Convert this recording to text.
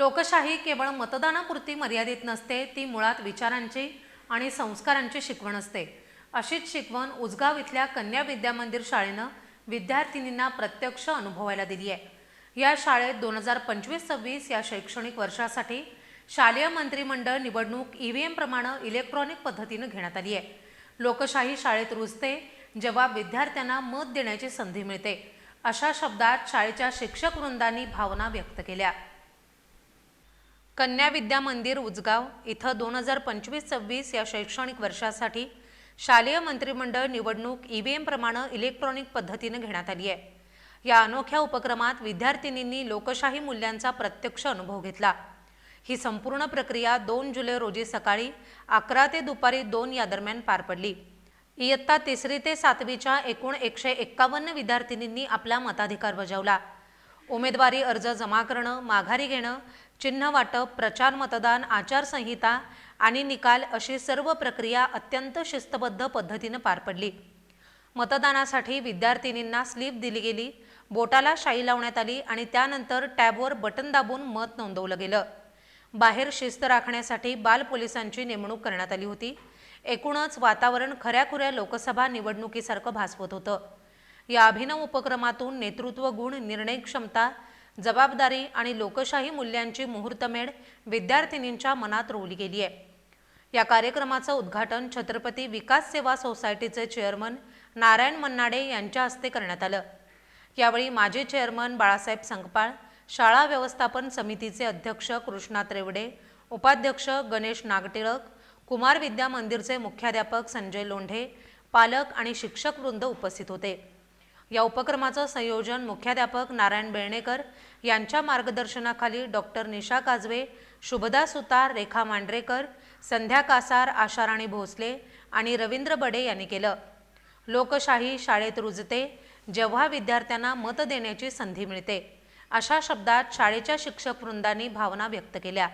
लोकशाही केवळ मतदानापुरती मर्यादित नसते ती मुळात विचारांची आणि संस्कारांची शिकवण असते. अशीच शिकवण उजगाव इथल्या कन्या विद्या मंदिर शाळेनं विद्यार्थिनींना प्रत्यक्ष अनुभवायला दिली आहे. या शाळेत दोन हजार पंचवीस सव्वीस या शैक्षणिक वर्षासाठी शालेय मंत्रिमंडळ निवडणूक ई व्ही एमप्रमाणे इलेक्ट्रॉनिक पद्धतीनं घेण्यात आली आहे. लोकशाही शाळेत रुजते जेव्हा विद्यार्थ्यांना मत देण्याची संधी मिळते अशा शब्दात शाळेच्या शिक्षक वृंदांनी भावना व्यक्त केल्या. कन्या विद्या मंदिर उजगाव इथं दोन हजार पंचवीस सव्वीस या शैक्षणिक वर्षासाठी शालेय मंत्रिमंडळ निवडणूक ई व्ही एमप्रमाणे इलेक्ट्रॉनिक पद्धतीनं घेण्यात आली आहे. या अनोख्या उपक्रमात विद्यार्थिनींनी लोकशाही मूल्यांचा प्रत्यक्ष अनुभव घेतला. ही संपूर्ण प्रक्रिया दोन जुलै रोजी सकाळी अकरा ते दुपारी दोन या दरम्यान पार पडली. इयत्ता तिसरी ते सातवीच्या एकूण एकशे एक्कावन्न विद्यार्थिनींनी आपला मताधिकार बजावला. उमेदवारी अर्ज जमा करणं माघारी घेणं चिन्ह वाटप प्रचार मतदान आचारसंहिता आणि निकाल अशी सर्व प्रक्रिया अत्यंत शिस्तबद्ध पद्धतीनं पार पडली. मतदानासाठी विद्यार्थिनींना स्लीप दिली गेली बोटाला शाई लावण्यात आली आणि त्यानंतर टॅबवर बटन दाबून मत नोंदवलं गेलं. बाहेर शिस्त राखण्यासाठी बाल पोलिसांची नेमणूक करण्यात आली होती. एकूणच वातावरण खऱ्याखुऱ्या लोकसभा निवडणुकीसारखं भासवत होतं. या अभिनव उपक्रमातून नेतृत्व गुण निर्णय क्षमता जबाबदारी आणि लोकशाही मूल्यांची मुहूर्तमेढ विद्यार्थिनींच्या मनात रोवली गेली आहे. या कार्यक्रमाचं उद्घाटन छत्रपती विकास सेवा सोसायटीचे चेअरमन नारायण मन्नाडे यांच्या हस्ते करण्यात आलं. यावेळी माजी चेअरमन बाळासाहेब संकपाळ शाळा व्यवस्थापन समितीचे अध्यक्ष कृष्णा त्रेवडे उपाध्यक्ष गणेश नागटिळक कुमार विद्या मंदिरचे मुख्याध्यापक संजय लोंढे पालक आणि शिक्षक वृंद उपस्थित होते. या उपक्रमाचं संयोजन मुख्याध्यापक नारायण बेळणेकर यांच्या मार्गदर्शनाखाली डॉक्टर निशा काजवे शुभदा सुतार रेखा मांढरेकर संध्या कासार आशाराणी भोसले आणि रवींद्र बडे यांनी केलं. लोकशाही शाळेत रुजते जेव्हा विद्यार्थ्यांना मत देण्याची संधी मिळते अशा शब्दात शाळेच्या शिक्षक वृंदांनी भावना व्यक्त केल्या.